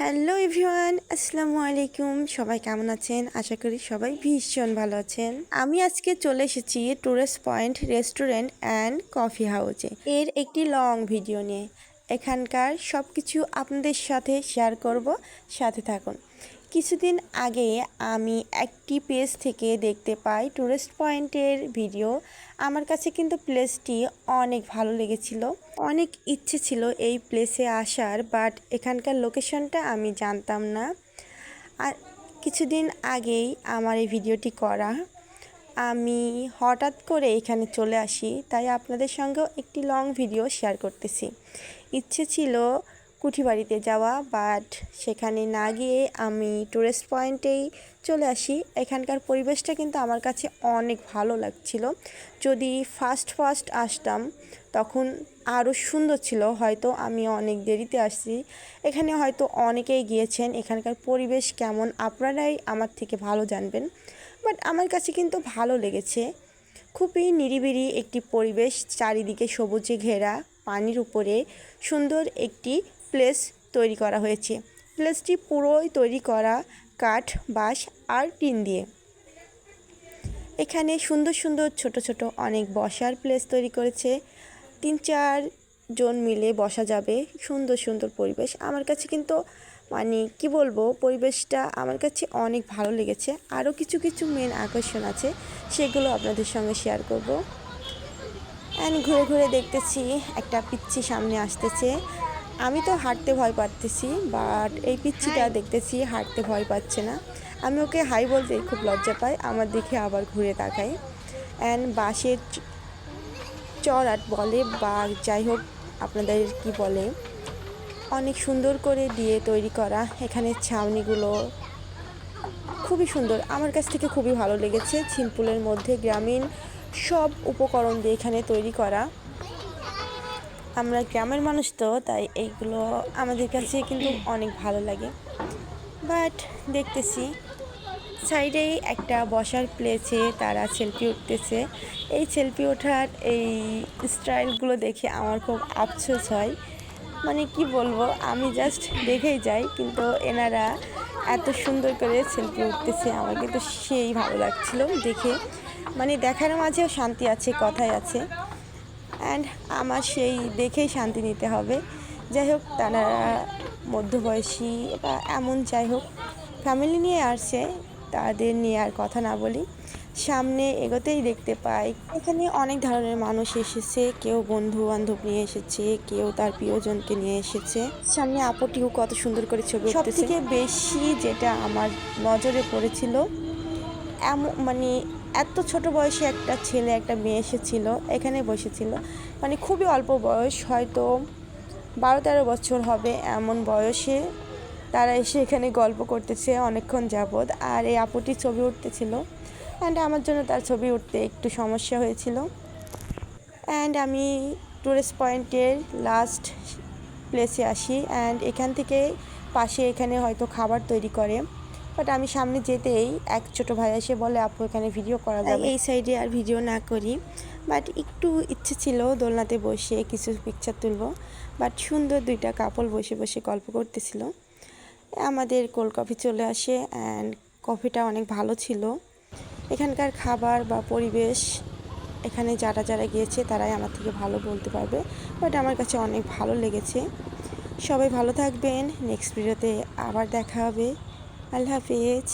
Hello everyone, আসসালামু আলাইকুম। সবাই কেমন আছেন? আশা করি সবাই ভীষণ ভালো আছেন। আমি আজকে চলে এসেছি tourist point restaurant and coffee হাউসে এর একটি লং ভিডিও নিয়ে। এখানকার সব কিছু আপনাদের সাথে শেয়ার করব। সাথে থাকুন। কিছুদিন আগে আমি একটি পেজ থেকে দেখতে পাই টুরিস্ট পয়েন্টের ভিডিও। আমার কাছে কিন্তু প্লেসটি অনেক ভালো লেগেছিল। অনেক ইচ্ছে ছিল এই প্লেসে আসার, বাট এখানকার লোকেশনটা আমি জানতাম না। আর কিছুদিন আগেই আমার এই ভিডিওটি করা। আমি হঠাৎ করে এখানে চলে আসি, তাই আপনাদের সঙ্গেও একটি লং ভিডিও শেয়ার করতেছি। ইচ্ছে ছিল কুঠিবাড়িতে যাওয়া বাট সেখানে না গিয়ে আমি টুরিস্ট পয়েন্টেই চলে আসি। এখানকার পরিবেশটা কিন্তু আমার কাছে অনেক ভালো লাগছিল। যদি ফার্স্ট ফার্স্ট আসতাম, তখন আরও সুন্দর ছিল। হয়তো আমি অনেক দেরিতে আসছি। এখানে হয়তো অনেকেই গিয়েছেন। এখানকার পরিবেশ কেমন আপনারাই আমার থেকে ভালো জানবেন। বাট আমার কাছে কিন্তু ভালো লেগেছে। খুবই নিরিবিলি একটি পরিবেশ, চারিদিকে সবুজে ঘেরা, পানির উপরে সুন্দর একটি প্লেস তৈরি করা হয়েছে। প্লেসটি পুরোই তৈরি করা কাঠ, বাঁশ আর টিন দিয়ে। এখানে সুন্দর সুন্দর ছোট ছোট অনেক বসার প্লেস তৈরি করেছে। তিন চার জন মিলে বসা যাবে। সুন্দর সুন্দর পরিবেশ। আমার কাছে কিন্তু মানে কি বলব, পরিবেশটা আমার কাছে অনেক ভালো লেগেছে। আরও কিছু কিছু মেন আকর্ষণ আছে, সেগুলো আপনাদের সঙ্গে শেয়ার করব। অ্যান্ড ঘুরে ঘুরে দেখতেছি, একটা পিচ্ছি সামনে আসতেছে। আমি তো হাঁটতে ভয় পাচ্তেছি বাট এই পিচ্ছিটা দেখতেছি হাঁটতে ভয় পাচ্ছে না। আমি ওকে হাই বলতে খুব লজ্জা পাই আমার দেখে আবার ঘুরে তাকাই। অ্যান্ড বাঁশের চড়াট বলে বা যাই হোক আপনাদের কি বলে অনেক সুন্দর করে দিয়ে তৈরি করা এখানে ছাউনিগুলো খুবই সুন্দর। আমার কাছ থেকে খুবই ভালো লেগেছে। সিম্পলের মধ্যে গ্রামীণ সব উপকরণ দিয়ে এখানে তৈরি করা। আমরা গ্রামের মানুষ তো, তাই এইগুলো আমাদের কাছে কিন্তু অনেক ভালো লাগে। বাট দেখতেছি সাইডেই একটা বসার প্লেসে তারা সেলফি উঠতেছে। এই সেলফি ওঠার এই স্টাইলগুলো দেখে আমার খুব আফসোস হয়। মানে কি বলব, আমি জাস্ট দেখেই যাই, কিন্তু এনারা এত সুন্দর করে সেলফি উঠতেছে, আমার কিন্তু সেই ভালো লাগছিল দেখে। মানে দেখার মাঝেও শান্তি আছে, কথাই আছে। অ্যান্ড আমার সেই দেখেই শান্তি নিতে হবে। যাই হোক, তারা মধ্যবয়সী বা এমন যাই হোক ফ্যামিলি নিয়ে আসছে, তাদের নিয়ে আর কথা না বলি। সামনে এগোতেই দেখতে পাই, এখানে অনেক ধরনের মানুষ এসেছে, কেউ বন্ধু বান্ধব নিয়ে এসেছে, কেউ তার প্রিয়জনকে নিয়ে এসেছে। সামনে আপুটিও কত সুন্দর করে ছবি সব থেকে বেশি যেটা আমার নজরে পড়েছিল, এমন মানে এত ছোট বয়সে একটা ছেলে, একটা মেয়ে এসেছিল, এখানে বসেছিল। মানে খুবই অল্প বয়স, হয়তো বারো তেরো বছর হবে এমন বয়সে। তারা এসে এখানে গল্প করতেছে অনেকক্ষণ যাবৎ, আর এই আপুটি ছবি উঠতেছিল। অ্যান্ড আমার জন্য তার ছবি উঠতে একটু সমস্যা হয়েছিল। অ্যান্ড আমি টুরিস্ট পয়েন্টের লাস্ট প্লেসে আসি। অ্যান্ড এখান থেকে পাশে এখানে হয়তো খাবার তৈরি করে। বাট আমি সামনে যেতেই এক ছোট ভাই এসে বলে আপু এখানে ভিডিও করা যাবে। এই সাইডে আর ভিডিও না করি। বাট একটু ইচ্ছে ছিল দোলনাতে বসে কিছু পিকচার তুলবো। বাট সুন্দর দুইটা কাপল বসে বসে গল্প করতেছিল। আমাদের কোল্ড কফি চলে আসে অ্যান্ড কফিটা অনেক ভালো ছিল। এখানকার খাবার বা পরিবেশ এখানে যারা যারা গিয়েছে তারাই আমার থেকে ভালো বলতে পারবে। বাট আমার কাছে অনেক ভালো লেগেছে। সবাই ভালো থাকবেন। নেক্সট ভিডিওতে আবার দেখা হবে। আল্লাহ হাফিজ।